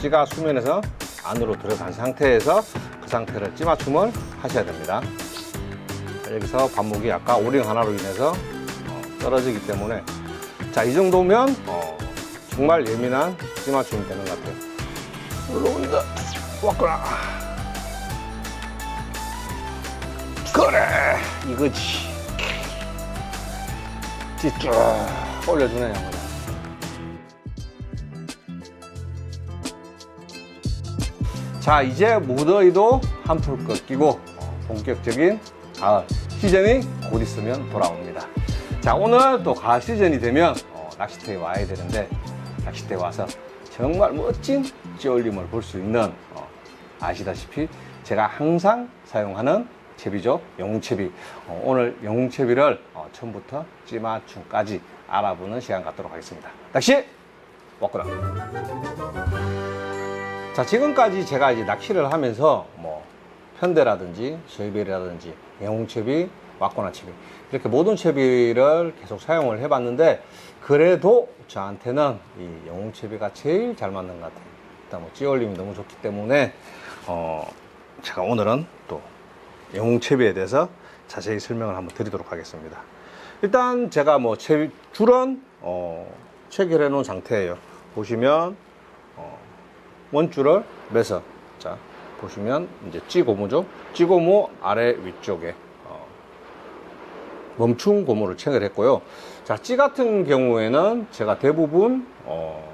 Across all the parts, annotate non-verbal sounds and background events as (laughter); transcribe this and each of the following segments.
찌가 수면에서 안으로 들어간 상태에서 그 상태를 찌맞춤을 하셔야 됩니다. 자, 여기서 반목이 아까 오링 하나로 인해서 어, 떨어지기 때문에 자, 이 정도면 어, 정말 예민한 찌맞춤이 되는 것 같아요. 올라온다. 왔구나. 그래, 이거지. 찌쭉 올려주네, 그 자, 이제 무더위도 한풀 꺾이고 어, 본격적인 가을 시즌이 곧 있으면 돌아옵니다. 자, 오늘 또 가을 시즌이 되면 어, 낚시터에 와야 되는데 낚시터에 와서 정말 멋진 찌올림을 볼 수 있는 어, 아시다시피 제가 항상 사용하는 채비죠. 영웅채비. 어, 오늘 영웅채비를 어, 처음부터 찌맞춤까지 알아보는 시간 갖도록 하겠습니다. 낚시 왔구나. 자, 지금까지 제가 이제 낚시를 하면서 뭐 편대라든지 저희벨이라든지 영웅채비, 왁구나채비 이렇게 모든 채비를 계속 사용을 해봤는데 그래도 저한테는 이 영웅채비가 제일 잘 맞는 것 같아요. 일단 뭐 찌올림이 너무 좋기 때문에 어 제가 오늘은 또 영웅채비에 대해서 자세히 설명을 한번 드리도록 하겠습니다. 일단 제가 뭐 채비 줄은 어 체결해 놓은 상태예요. 보시면 원줄을 매서. 자 보시면 이제 찌고무죠. 찌고무 아래 위쪽에 어, 멈춤 고무를 체결했고요. 자찌 같은 경우에는 제가 대부분 어,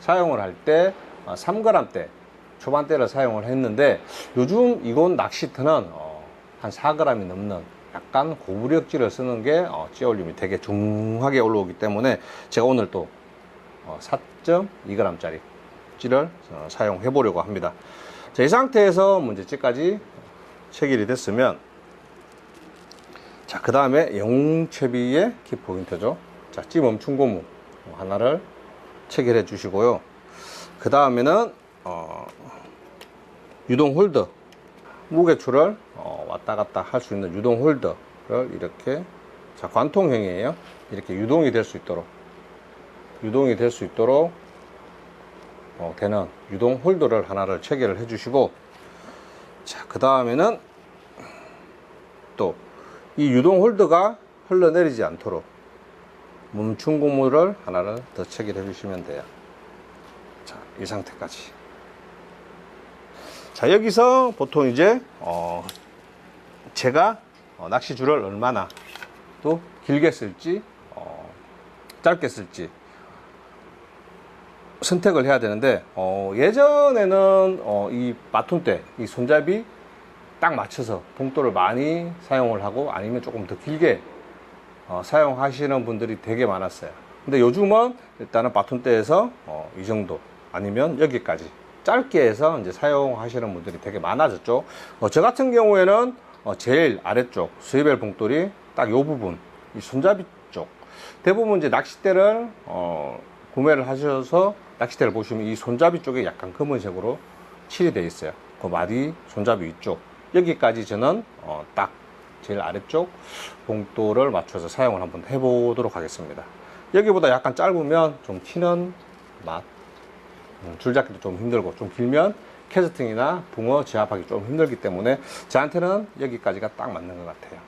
사용을 할 때 3g대 초반대를 사용을 했는데 요즘 이건 낚시터는 어, 한 4g이 넘는 약간 고부력지를 쓰는 게 어, 찌올림이 되게 중하게 올라오기 때문에 제가 오늘 또 어, 4.2g짜리 찌를 어, 사용해 보려고 합니다. 자, 이 상태에서 문제 찌까지 체결이 됐으면 자, 그 다음에 영웅채비의 키포인트죠. 자, 찌 멈춤 고무 하나를 체결해 주시고요. 그 다음에는 어, 유동 홀더 무게추를 어, 왔다 갔다 할 수 있는 유동 홀더를 이렇게 자, 관통형이에요. 이렇게 유동이 될 수 있도록 유동이 될 수 있도록 어, 되는 유동 홀더를 하나를 체결을 해 주시고 자그 다음에는 또 이 유동 홀더가 흘러내리지 않도록 멈춤 고무를 하나를 더 체결해 주시면 돼요. 자 이 상태까지. 자 여기서 보통 이제 어, 제가 어, 낚시줄을 얼마나 또 길게 쓸지 어, 짧게 쓸지 선택을 해야 되는데 어, 예전에는 어, 이 마톤대 이 손잡이 딱 맞춰서 봉돌을 많이 사용을 하고 아니면 조금 더 길게 어, 사용하시는 분들이 되게 많았어요. 근데 요즘은 일단은 바톤대에서 어, 이 정도 아니면 여기까지 짧게 해서 이제 사용하시는 분들이 되게 많아졌죠. 어, 저 같은 경우에는 어, 제일 아래쪽 스위벨 봉돌이 딱 요 부분 이 손잡이 쪽. 대부분 이제 낚싯대를 어, 구매를 하셔서 낚싯대를 보시면 이 손잡이 쪽에 약간 검은색으로 칠이 되어 있어요. 그 마디 손잡이 위쪽 여기까지 저는 어, 딱 제일 아래쪽 봉돌을 맞춰서 사용을 한번 해보도록 하겠습니다. 여기보다 약간 짧으면 좀 튀는 맛, 음, 줄잡기도 좀 힘들고 좀 길면 캐스팅이나 붕어 제압하기 좀 힘들기 때문에 저한테는 여기까지가 딱 맞는 것 같아요.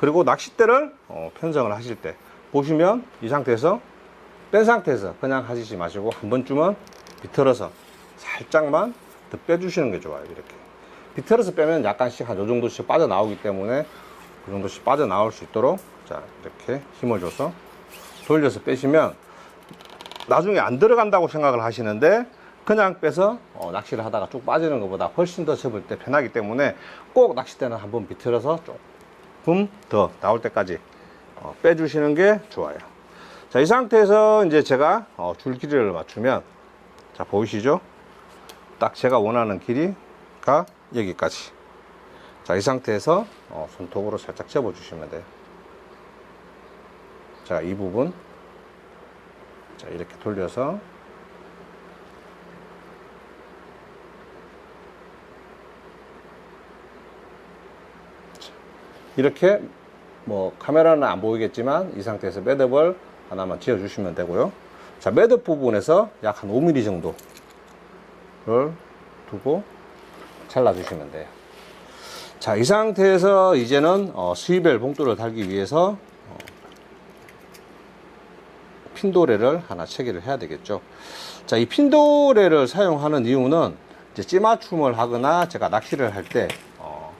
그리고 낚싯대를 어, 편성을 하실 때 보시면 이 상태에서 뺀 상태에서 그냥 하시지 마시고 한 번쯤은 비틀어서 살짝만 더 빼주시는 게 좋아요 이렇게. 비틀어서 빼면 약간씩 한 요 정도씩 빠져나오기 때문에 그 정도씩 빠져나올 수 있도록 자 이렇게 힘을 줘서 돌려서 빼시면 나중에 안 들어간다고 생각을 하시는데 그냥 빼서 어, 낚시를 하다가 쭉 빠지는 것보다 훨씬 더 접을 때 편하기 때문에 꼭 낚싯대는 한번 비틀어서 조금 더 나올 때까지 어, 빼주시는 게 좋아요 자, 이 상태에서 이제 제가 어, 줄 길이를 맞추면 자, 보이시죠? 딱 제가 원하는 길이가 여기까지. 자, 이 상태에서 어, 손톱으로 살짝 접어 주시면 돼요. 자, 이 부분. 자, 이렇게 돌려서 이렇게 뭐 카메라는 안 보이겠지만 이 상태에서 매듭을 하나만 지어 주시면 되고요 자 매듭 부분에서 약 한 5mm 정도 두고 잘라주시면 돼요. 자, 이 상태에서 이제는 어, 수입벨 봉돌을 달기 위해서 어, 핀도레를 하나 체계를 해야 되겠죠. 자, 이 핀도레를 사용하는 이유는 이제 찌맞춤을 하거나 제가 낚시를 할때 어,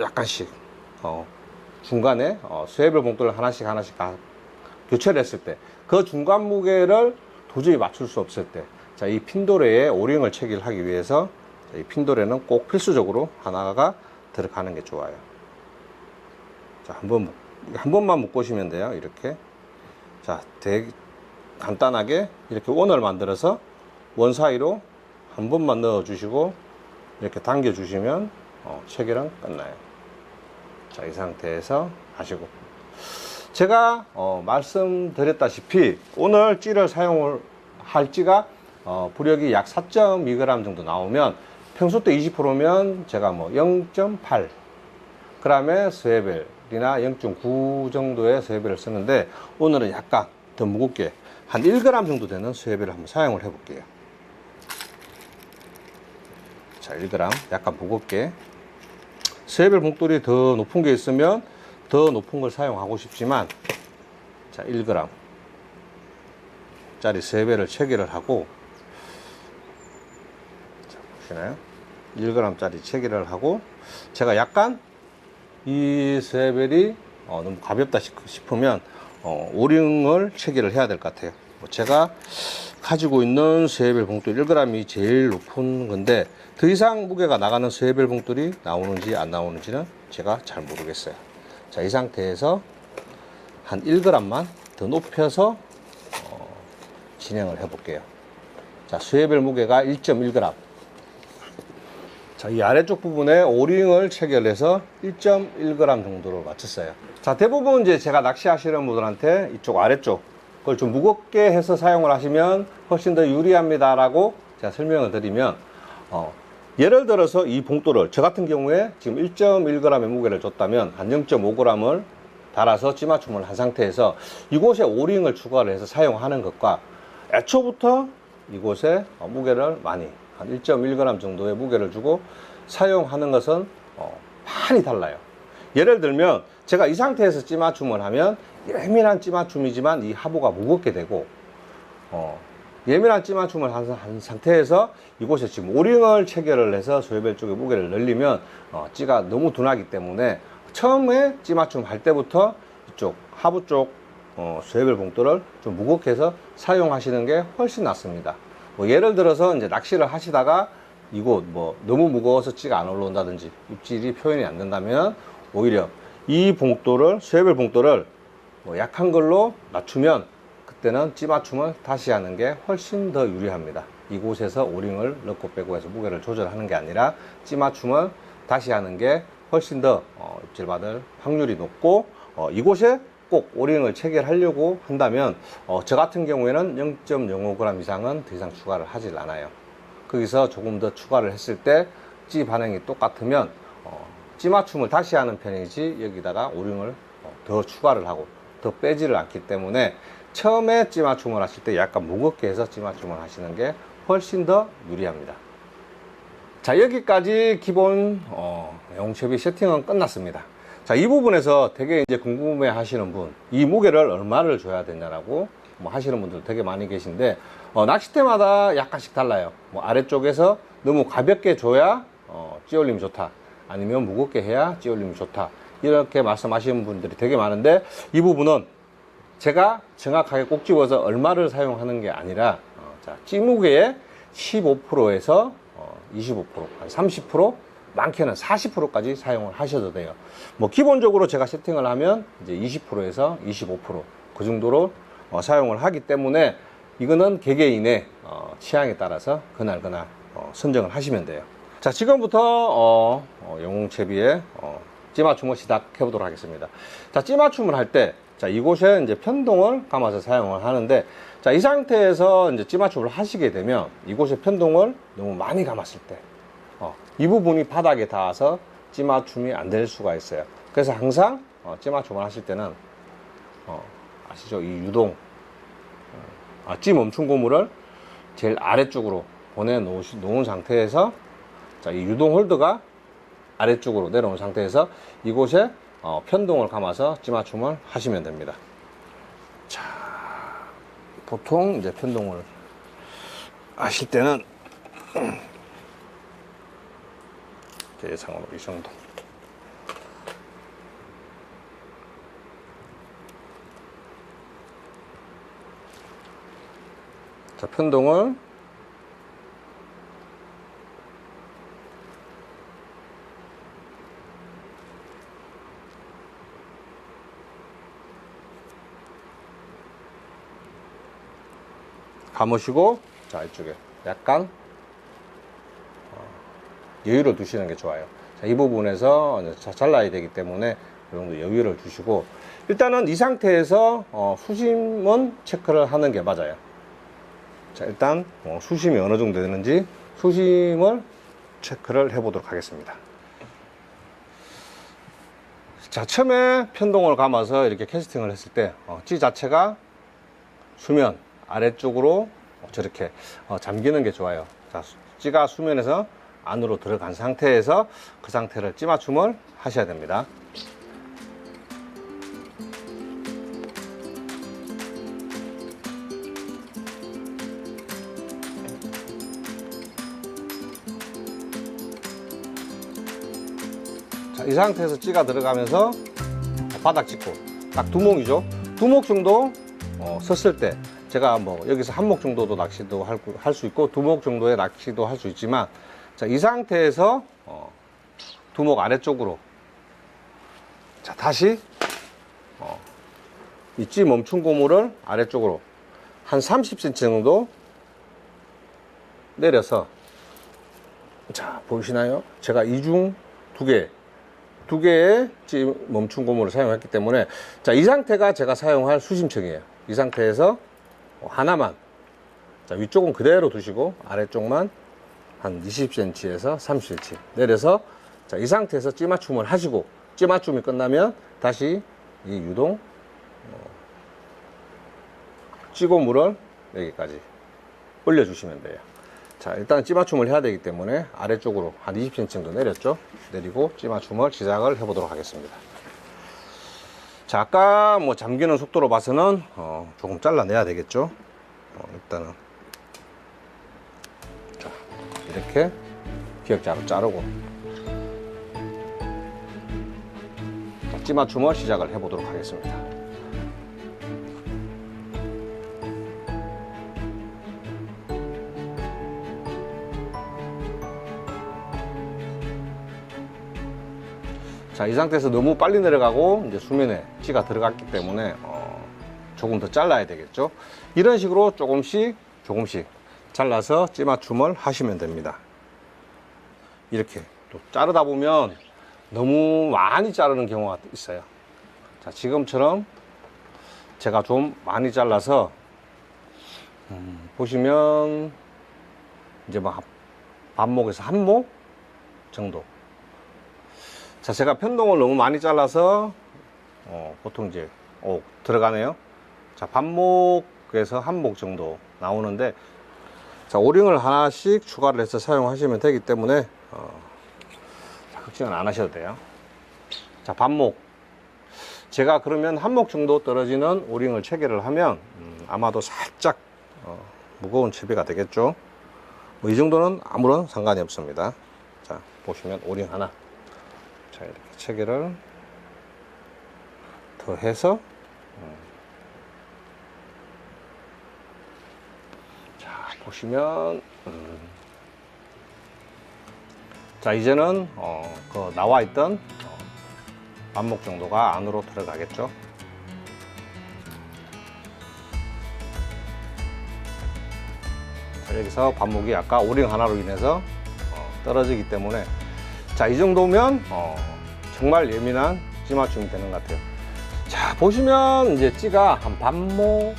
약간씩 어, 중간에 어, 수입벨 봉돌을 하나씩 하나씩 가- 교체를 했을 때 그 중간 무게를 도저히 맞출 수 없을 때 자, 이 핀도레에 오링을 체계를 하기 위해서 자, 이 핀도레는 꼭 필수적으로 하나가 들어가는 게 좋아요. 자, 한번 묶- 한 번만 묶으시면 돼요. 이렇게. 자, 되게 간단하게 이렇게 원을 만들어서 원 사이로 한 번만 넣어 주시고 이렇게 당겨 주시면 어, 체결은 끝나요. 자, 이 상태에서 하시고 제가 어, 말씀드렸다시피 오늘 찌를 사용을 할 찌가 어, 부력이 약 4.2g 정도 나오면 평소 때 20%면 제가 뭐 0.8 그다음에 스웨벨이나 0.9 정도의 스웨벨을 쓰는데 오늘은 약간 더 무겁게 한 1g 정도 되는 스웨벨을 한번 사용을 해 볼게요. 자, 1g 약간 무겁게 스웨벨 봉돌이 더 높은 게 있으면 더 높은 걸 사용하고 싶지만 자 1g 짜리 3배를 체계를 하고 자 보시나요? 1g 짜리 체계를 하고 제가 약간 이 스웨벨이 어, 너무 가볍다 싶- 싶으면 어, 오링을 체계를 해야 될 것 같아요. 뭐 제가 가지고 있는 스웨벨 봉돌 1g이 제일 높은 건데 더 이상 무게가 나가는 스웨벨 봉돌이 나오는지 안 나오는지는 제가 잘 모르겠어요 자, 이 상태에서 한 1g만 더 높여서 어, 진행을 해 볼게요. 자, 수혜별 무게가 1.1g. 자, 이 아래쪽 부분에 오링을 체결해서 1.1g 정도로 맞췄어요. 자, 대부분 이제 제가 낚시하시는 분들한테 이쪽 아래쪽 그걸 좀 무겁게 해서 사용을 하시면 훨씬 더 유리합니다라고 제가 설명을 드리면 어, 예를 들어서 이 봉돌을 저 같은 경우에 지금 1.1g의 무게를 줬다면 한 0.5g을 달아서 찌맞춤을 한 상태에서 이곳에 오링을 추가를 해서 사용하는 것과 애초부터 이곳에 어, 무게를 많이 한 1.1g 정도의 무게를 주고 사용하는 것은 어, 많이 달라요. 예를 들면 제가 이 상태에서 찌맞춤을 하면 예민한 찌맞춤이지만 이 하부가 무겁게 되고 어, 예민한 찌맞춤을 한, 한 상태에서 이곳에 지금 오링을 체결을 해서 소요벨 쪽에 무게를 늘리면 어, 찌가 너무 둔하기 때문에 처음에 찌맞춤 할 때부터 이쪽 하부 쪽 어, 소요벨 봉돌을 좀 무겁게 해서 사용하시는 게 훨씬 낫습니다. 뭐 예를 들어서 이제 낚시를 하시다가 이곳 뭐 너무 무거워서 찌가 안 올라온다든지 입질이 표현이 안 된다면 오히려 이 봉돌을 소요벨 봉돌을 뭐 약한 걸로 맞추면 그 때는 찌맞춤을 다시 하는 게 훨씬 더 유리합니다. 이곳에서 오링을 넣고 빼고 해서 무게를 조절하는 게 아니라 찌맞춤을 다시 하는 게 훨씬 더 어, 입질 받을 확률이 높고 어, 이곳에 꼭 오링을 체결하려고 한다면 어, 저 같은 경우에는 0.05g 이상은 더 이상 추가를 하질 않아요. 거기서 조금 더 추가를 했을 때 찌 반응이 똑같으면 어, 찌 맞춤을 다시 하는 편이지 여기다가 오링을 어, 더 추가를 하고 더 빼지를 않기 때문에 처음에 찌맞춤을 하실 때 약간 무겁게 해서 찌맞춤을 하시는 게 훨씬 더 유리합니다. 자 여기까지 기본 어, 영채비 세팅은 끝났습니다. 자 이 부분에서 되게 이제 궁금해 하시는 분, 이 무게를 얼마를 줘야 되냐라고 뭐 하시는 분들 되게 많이 계신데 어, 낚싯대마다 약간씩 달라요. 뭐 아래쪽에서 너무 가볍게 줘야 어, 찌올림이 좋다. 아니면 무겁게 해야 찌올림이 좋다. 이렇게 말씀하시는 분들이 되게 많은데 이 부분은 제가 정확하게 꼭 집어서 얼마를 사용하는 게 아니라 어, 자, 찌무게의 15%에서 어, 25%, 한 30%, 많게는 40%까지 사용을 하셔도 돼요. 뭐 기본적으로 제가 세팅을 하면 이제 20%에서 25%그 정도로 어, 사용을 하기 때문에 이거는 개개인의 어, 취향에 따라서 그날 그날 어, 선정을 하시면 돼요. 자 지금부터 어, 어, 영웅채비의 어, 찌맞춤을 시작해 보도록 하겠습니다. 자 찌맞춤을 할때 자 이곳에 이제 편동을 감아서 사용을 하는데 자 이 상태에서 이제 찌맞춤을 하시게 되면 이곳에 편동을 너무 많이 감았을 때 어, 이 부분이 바닥에 닿아서 찌맞춤이 안 될 수가 있어요. 그래서 항상 어, 찌맞춤을 하실 때는 어, 아시죠? 이 유동 어, 아, 찌 멈춘 고무를 제일 아래쪽으로 보내 놓으시, 놓은 상태에서 자, 이 유동 홀드가 아래쪽으로 내려온 상태에서 이곳에 어, 편동을 감아서 찌맞춤을 하시면 됩니다. 자, 보통 이제 편동을 하실 때는 (clears throat) 제 예상으로 이 정도. 자, 편동을 감으시고 자 이쪽에 약간 어, 여유를 두시는 게 좋아요. 자, 이 부분에서 잘라야 되기 때문에 이 정도 여유를 두시고 일단은 이 상태에서 어, 수심은 체크를 하는 게 맞아요. 자 일단 어, 수심이 어느 정도 되는지 수심을 체크를 해 보도록 하겠습니다. 자 처음에 편동을 감아서 이렇게 캐스팅을 했을 때 어, 찌 자체가 수면 아래쪽으로 저렇게 어, 잠기는 게 좋아요. 자, 수- 찌가 수면에서 안으로 들어간 상태에서 그 상태를 찌 맞춤을 하셔야 됩니다. 자, 이 상태에서 찌가 들어가면서 바닥 짚고 딱 두목이죠. 두목 정도 어, 섰을 때 제가 뭐 여기서 한 목 정도도 낚시도 할 수 있고 두 목 정도의 낚시도 할 수 있지만 자, 이 상태에서 어, 두목 아래쪽으로 자 다시 어, 이찌 멈춘 고무를 아래쪽으로 한 30cm 정도 내려서 자 보이시나요? 제가 이중 두 개, 두 개의 찌 멈춘 고무를 사용했기 때문에 자 이 상태가 제가 사용할 수심층이에요. 이 상태에서 하나만 자 위쪽은 그대로 두시고 아래쪽만 한 20cm에서 30cm 내려서 자 이 상태에서 찌 맞춤을 하시고 찌 맞춤이 끝나면 다시 이 유동 어, 찌고 물을 여기까지 올려주시면 돼요. 자, 일단 찌맞춤을 해야 되기 때문에 아래쪽으로 한 20cm 정도 내렸죠. 내리고 찌맞춤을 시작을 해 보도록 하겠습니다. 자, 아까 뭐 잠기는 속도로 봐서는 어, 조금 잘라내야 되겠죠. 어, 일단은 자, 이렇게 기역자로 자르고 자, 찌맞춤을 시작을 해보도록 하겠습니다. 자, 이 상태에서 너무 빨리 내려가고 이제 수면에 찌가 들어갔기 때문에 어, 조금 더 잘라야 되겠죠. 이런 식으로 조금씩 조금씩 잘라서 찌 맞춤을 하시면 됩니다. 이렇게 또 자르다 보면 너무 많이 자르는 경우가 있어요. 자, 지금처럼 제가 좀 많이 잘라서 음, 보시면 이제 뭐 반목에서 한목 정도 자, 제가 편동을 너무 많이 잘라서, 어, 보통 이제, 오, 들어가네요. 자, 반목에서 한 목 정도 나오는데, 자, 오링을 하나씩 추가를 해서 사용하시면 되기 때문에, 어, 자, 걱정은 안 하셔도 돼요. 자, 반목. 제가 그러면 한 목 정도 떨어지는 오링을 체결을 하면, 음, 아마도 살짝, 어, 무거운 채비가 되겠죠. 뭐, 이 정도는 아무런 상관이 없습니다. 자, 보시면 오링 하나. 자 이렇게 체계를 더해서 음. 자 보시면 음. 자 이제는 어, 그 나와 있던 어, 반목 정도가 안으로 들어가겠죠 자, 여기서 반목이 아까 오링 하나로 인해서 어, 떨어지기 때문에 자, 이 정도면 어, 정말 예민한 찌 맞춤이 되는 것 같아요. 자, 보시면 이제 찌가 한 반목,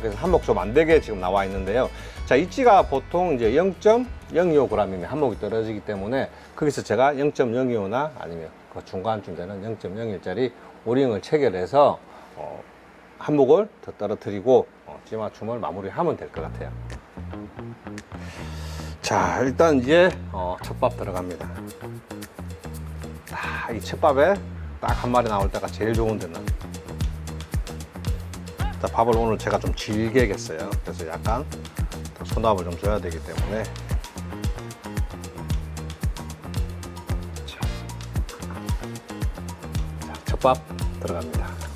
그래서 한목 좀 안 되게 지금 나와 있는데요. 자, 이 찌가 보통 이제 0.025g이면 한목이 떨어지기 때문에 거기서 제가 0.025나 아니면 그 중간쯤 되는 0.01짜리 오링을 체결해서 어, 한목을 더 떨어뜨리고 어, 찌 맞춤을 마무리하면 될 것 같아요. 자, 일단 이제 어, 첫밥 들어갑니다. 아, 이 첫밥에 딱 한 마리 나올 때가 제일 좋은 데는. 자, 밥을 오늘 제가 좀 질게 겠어요. 그래서 약간 더 손밥을 좀 줘야 되기 때문에. 자, 자, 첫 밥 들어갑니다.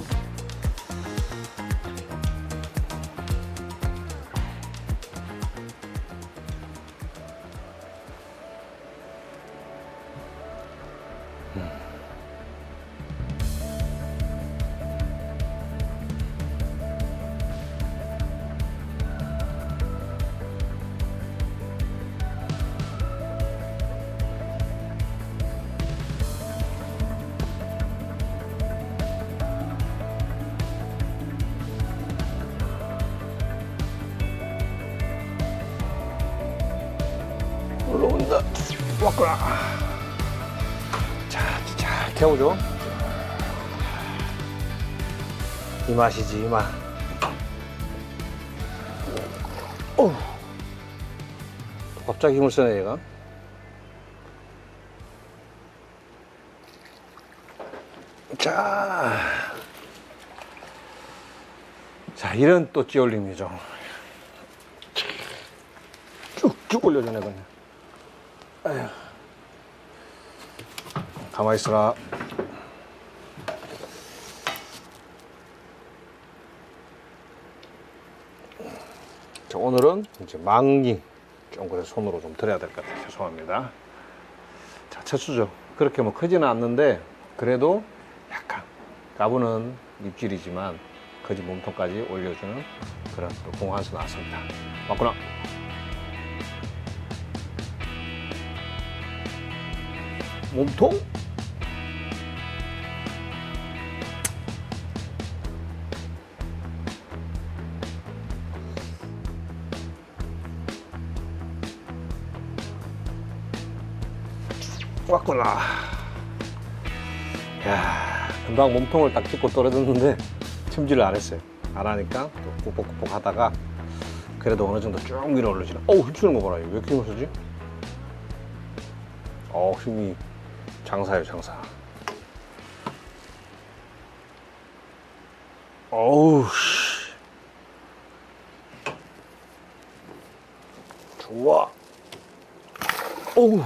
왔구나. 자, 잘 태우죠. 이 맛이지, 이 맛. 오. 갑자기 힘을 쓰네, 얘가. 자. 자, 이런 또 찌올림이죠. 쭉쭉 올려주네, 그냥. 가만히 있어라. 자, 오늘은 이제 좀 그래 손으로 좀 드려야 될 것 같아요. 죄송합니다. 자, 첫 수죠. 그렇게 뭐 크지는 않는데 그래도 약간 까부는 입질이지만 거지 몸통까지 올려주는 그런 또 공한수 나왔습니다. 맞구나. 몸통? 왔구나. 야, 금방 몸통을 딱 찍고 떨어졌는데 침질을 안 했어요. 안 하니까 또 꾹꾹꾹 하다가 그래도 어느 정도 쭉 위로 올려지네. 어우, 흡수는 거 봐라. 왜 이렇게 힘을 쓰지? 어, 힘이 장사예요, 장사. 어우, 씨. 좋아. 어우.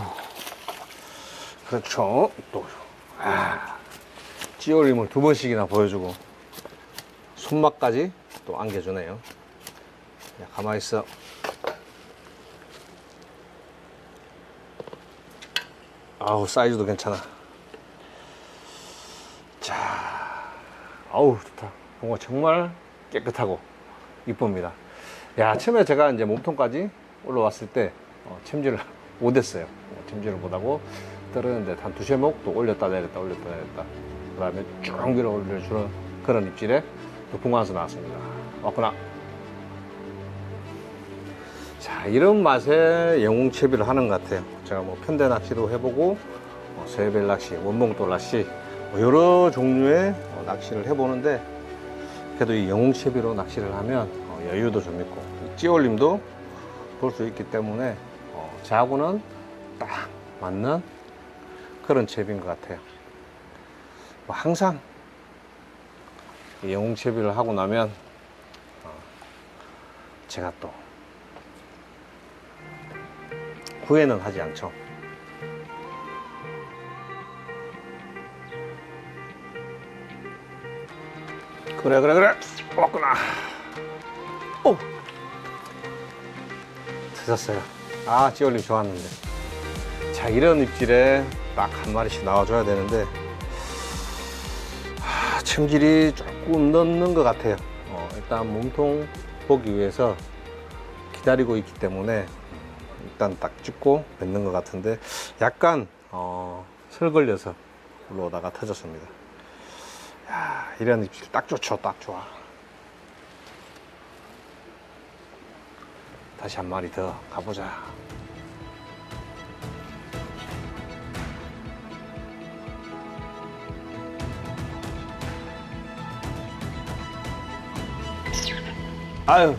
그렇죠. 또, 아. 찌올림을 두 번씩이나 보여주고, 손맛까지 또 안겨주네요. 야, 가만히 있어. 아우 사이즈도 괜찮아. 자 아우 좋다. 붕어 정말 깨끗하고 이쁩니다. 야 처음에 제가 이제 몸통까지 올라왔을 때 어, 챔질을 (laughs) 못했어요. 어, 챔질을 못하고 떨어졌는데 한 두세 목또 올렸다 내렸다 올렸다 내렸다. 그 다음에 쭉 위로 올려주는 그런 입질에 또 붕어 한수 나왔습니다. 왔구나 자, 이런 맛에 영웅 채비를 하는 것 같아요. 제가 뭐 편대 낚시도 해보고, 어, 세벨 낚시, 원봉돌 낚시, 뭐 여러 종류의 어, 낚시를 해보는데, 그래도 이 영웅 채비로 낚시를 하면 어, 여유도 좀 있고, 이 찌올림도 볼 수 있기 때문에, 어, 저하고는 딱 맞는 그런 채비인 것 같아요. 뭐 항상 이 영웅 채비를 하고 나면, 어, 제가 또 후회는 하지 않죠. 그래 그래 그래 왔구나. 오 찾았어요. 아 찌올림 좋았는데. 자 이런 입질에 딱 한 마리씩 나와줘야 되는데 아, 챔질이 조금 넣는 것 같아요. 어, 일단 몸통 보기 위해서 기다리고 있기 때문에 일단 딱 찍고 뱉는 것 같은데 약간 어, 설 걸려서 올라오다가 터졌습니다. 야, 이런 입질 딱 좋죠, 딱 좋아. 다시 한 마리 더 가보자. 아유,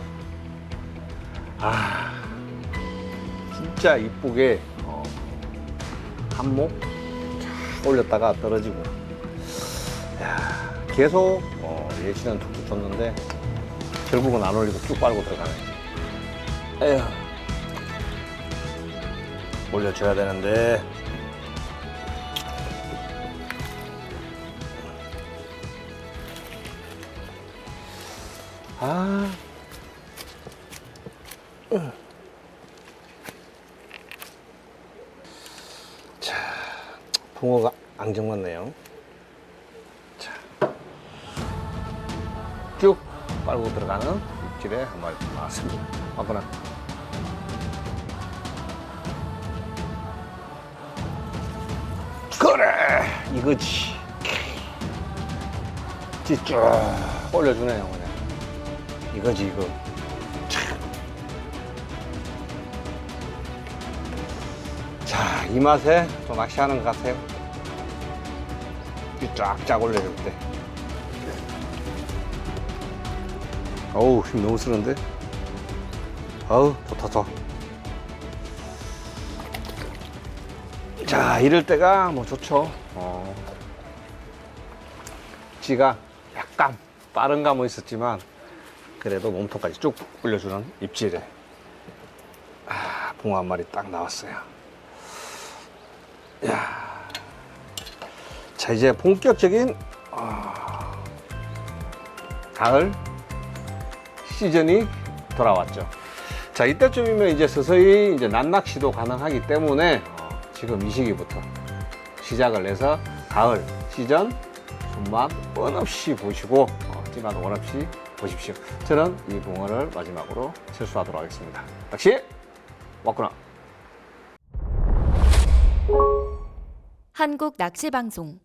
아, 진짜 이쁘게 어, 한몫 쫙 올렸다가 떨어지고. 야, 계속 어, 예시는 툭툭 줬는데 결국은 안 올리고 쭉 빨고 들어가네. 에휴. 올려줘야 되는데. 아 자, 붕어가 안정맞네요. 자, 쭉 빨고 들어가는 입질에 한 마리 나왔습니다. 맞거나. 그래, 이거지. 쭉 올려주네요, 그냥. 이거지, 이거. 자, 이 맛에 또 낚시하는 것 같아요. 이 쫙쫙 올려줄 때. 어우, 힘 너무 쓰는데? 어우, 좋다, 좋아. 자, 이럴 때가 뭐 좋죠. 어. 지가 약간 빠른 감은 있었지만, 그래도 몸통까지 쭉 올려주는 입질에. 아, 붕어 한 마리 딱 나왔어요. 야. 자, 이제 본격적인 아, 가을 시즌이 돌아왔죠. 자, 이때쯤이면 이제 서서히 이제 난낚시도 가능하기 때문에 어, 지금 이 시기부터 시작을 해서 가을 시즌 손맛 원 없이 보시고 어, 찌맛 원 없이 보십시오. 저는 이 붕어를 마지막으로 철수하도록 하겠습니다. 낚시 왔구나. 한국 낚시 방송